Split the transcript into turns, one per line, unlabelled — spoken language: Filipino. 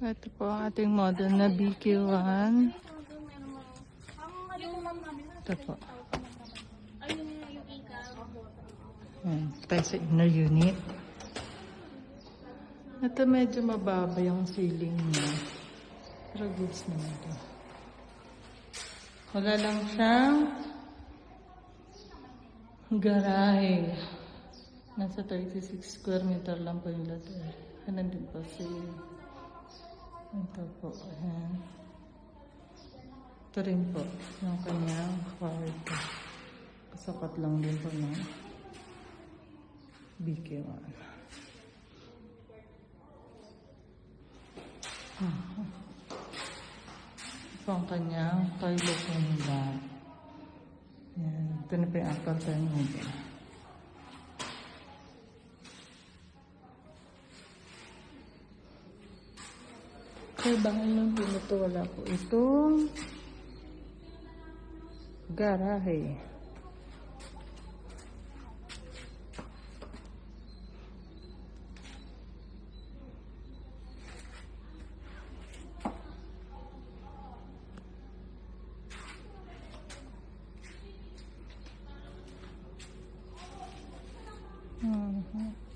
Ito po ang ating model na BQ1. Ito po. Ayan, tayo sa inner unit. Ito medyo mababa yung ceiling niya. Pero goods naman ito. Wala lang siyang garahe. Nasa 36 square meter lang po yung lahat. Ganun din po si ito po. Ayan. Ito rin po yung kanyang kwarto. Kasapat lang din po ng BK1. Ah. Ito ang kanyang toilet and bath. Yan. Ito na po yung upper terminal. So, bakit lang pinutula ko itong garahe. Mm-hmm.